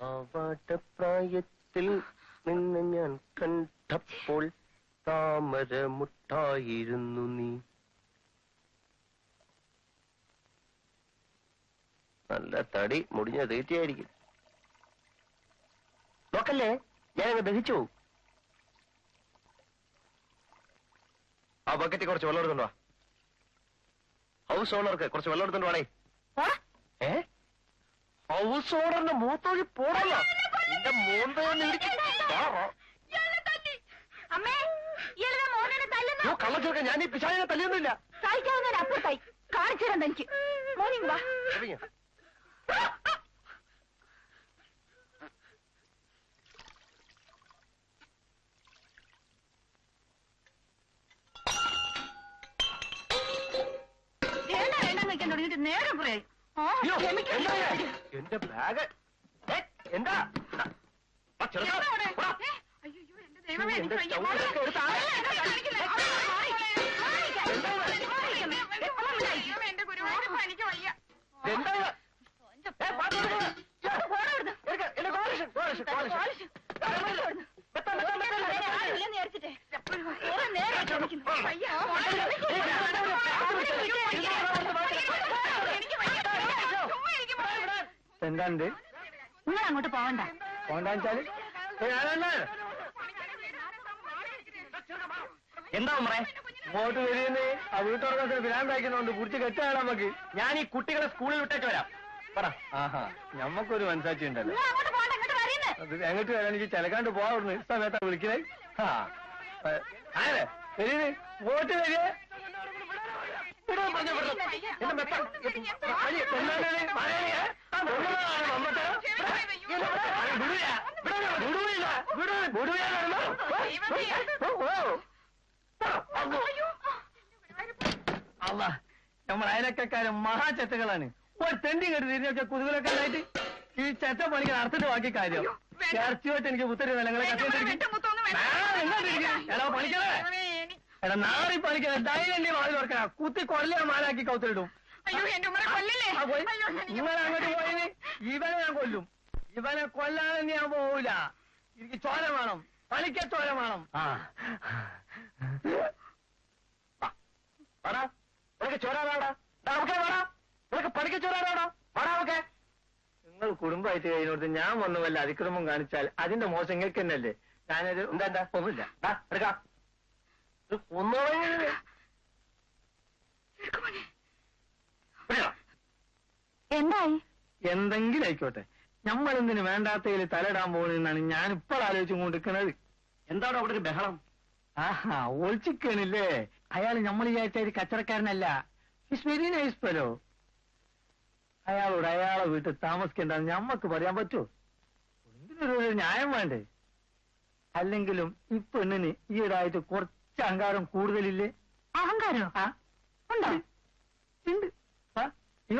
ആവാട്ടപ്രായത്തിൽ നിന്നെ ഞാൻ കണ്ടപ്പോൾ താമര മുട്ടായിരുന്നു നീ. നല്ല തടി മുടിഞ്ഞ തീറ്റയായിരിക്കും. നോക്കല്ലേ ഞാനങ്ങ് ദഹിച്ചു. ആ ബക്കറ്റിൽ കുറച്ച് വെള്ളം എടുക്കണ്ടോ ഹൗസ് ഓണർക്ക് കുറച്ച് വെള്ളം എടുക്കണ്ടോ ആണേ ഹൗസ് ഓണറിന്റെ മൂത്തോഴി പോടല്ല. നിന്റെ മൂന്തയൊന്ന് തല്ലുന്നു. കള്ളച്ചോക്ക ഞാൻ ഈ പിശാചിനെ തല്ലിയൊന്നുമില്ല സഹിക്കാവുന്നതിന് അപ്പുറത്തായി. കാണിച്ചു തരാം എനിക്ക് മോർണിംഗ് വാ? വേണ്ട വേണ്ടെന്ന് വെക്കാൻ തുടങ്ങിയിട്ട് നേരം കുറേ ആ അയ്യോ, എന്താ ഇത്? എന്റെ ബാഗ് ഏ, എന്താ ആ, എന്താ? പോടാ. ഏ, വയ്യ. സ്റ്റൗവിലൊക്കെ എടുത്ത് ആ- അല്ല, എന്താ കാണിക്കുന്നെ? അവിടെ നിന്ന് മാറിക്ക്. മാറിക്ക്. എന്താ ഇത്? മാറിക്ക്. ഏ, ഇത്? ഏ, എടുക്ക്. ഛെ. എടുക്ക്. എടുക്ക്. പെട്ടെന്ന്, പെട്ടെന്ന്, പെട്ടെന്ന്, വേറെ പെട്ടെന്ന്. ആരുമില്ലെന്ന് വിചാരിച്ചിട്ടേ. കുറെ നേരമായിട്ട് വിളിക്കുന്നു. വയ്യ. എനിക്ക് എന്താണ്ട്? നിങ്ങൾ അങ്ങോട്ട് പോവണ്ട പോണ്ടാച്ചാൽ എന്താ ഉമ്മറേ? ഇങ്ങോട്ട് വരുന്നേ ആ വീട്ടുറക്കത്തിന് ഭ്രാന്താക്കുന്നുണ്ട് കുറിച്ച് കെട്ടാണ് നമുക്ക്. ഞാൻ ഈ കുട്ടികളെ സ്കൂളിൽ വിട്ടേക്ക് വരാം. പറ. ആഹാ ഞമ്മക്കൊരു മനസാക്ഷി ഉണ്ടല്ലോ. നിങ്ങൾ അങ്ങോട്ട് പോകണ്ട ഇങ്ങോട്ട് വരുന്നേ അത് എങ്ങോട്ട് വരാൻ? എനിക്ക് ചിലക്കാണ്ട് പോവാറുണ്ട് സമയത്താ വിളിക്കണേ. ആ ആരെ? വരീന് ഇങ്ങോട്ട് വരിക. വിടാൻ പറഞ്ഞ വിടണം. എന്റെ മെത്ത പെണ്ണാണ് ഇത്. അല്ല നമ്മൾ അയലക്കാരും മഹാചെറ്റകളാണ് ഒരു തെണ്ടി കെട്ടി തിരിഞ്ഞൊക്കെ കുതുകലൊക്കെ ഉണ്ടായിട്ട് ഈ ചെത്ത പണിക്ക് അർത്ഥത്തിൽ ബാക്കി കാര്യം. ഇറച്ചിയോട്ട് എനിക്ക് ഉത്തരവ് നിലങ്ങളെ പണിക്കണേ എടാ നാളെ പണിക്കണേ ധൈര്യം വാതിൽ തുറക്കണ കുത്തി കൊല്ല മാലാക്കി കൗത്തിലിടും. അങ്ങോട്ട് പോയിന് ഇവനെ ഞാൻ കൊല്ലും. ഇവനെ കൊല്ലാതെ ഞാൻ പോവില്ല എനിക്ക് ചോര വേണം. പണിക്ക ചോര വേണം. വാടാ. നിനക്ക് ചോരാടാ നമുക്ക് വേടാ. നിനക്ക് പഠിക്ക ചോരാടാ വാടാ നമുക്ക്. നിങ്ങൾ കുടുംബമായിട്ട് കഴിഞ്ഞോട്ട് ഞാൻ വന്നു വല്ല അതിക്രമം കാണിച്ചാൽ അതിന്റെ മോശം നിങ്ങൾക്ക് തന്നെയല്ലേ ഞാനൊരു എന്താ എന്താ? ഒന്നുമില്ല. എടുക്കാം. ഇത് എന്തായി? എന്തെങ്കിലും ആയിക്കോട്ടെ. നമ്മളെന്തിന് വേണ്ടാത്തതിൽ തലയിടാൻ പോകുന്നതെന്നാണ് ഞാൻ ഇപ്പോൾ ആലോചിച്ചു കൊണ്ടിരിക്കുന്നത്. എന്താണ് അവിടെ ഒരു ബഹളം? ആഹാ ഒളിച്ചിക്കണില്ലേ? അയാൾ നമ്മൾ വിചാരിച്ച ഒരു കച്ചവടക്കാരനല്ല. ഇറ്റ്സ് വെരി നൈസ് ഫെലോ അയാളോട് അയാളെ വീട്ടിൽ താമസിക്കേണ്ടെന്ന് ഞമ്മക്ക് പറയാൻ പറ്റുമോ എന്തിനൊരു ന്യായം വേണ്ടേ? അല്ലെങ്കിലും ഈ പെണ്ണിന് ഈയിടായിട്ട് കുറച്ച് അഹങ്കാരം കൂടുതലില്ലേ? അഹങ്കാരോ? ആ. ഉണ്ടോ? ഉണ്ട്. ഇവ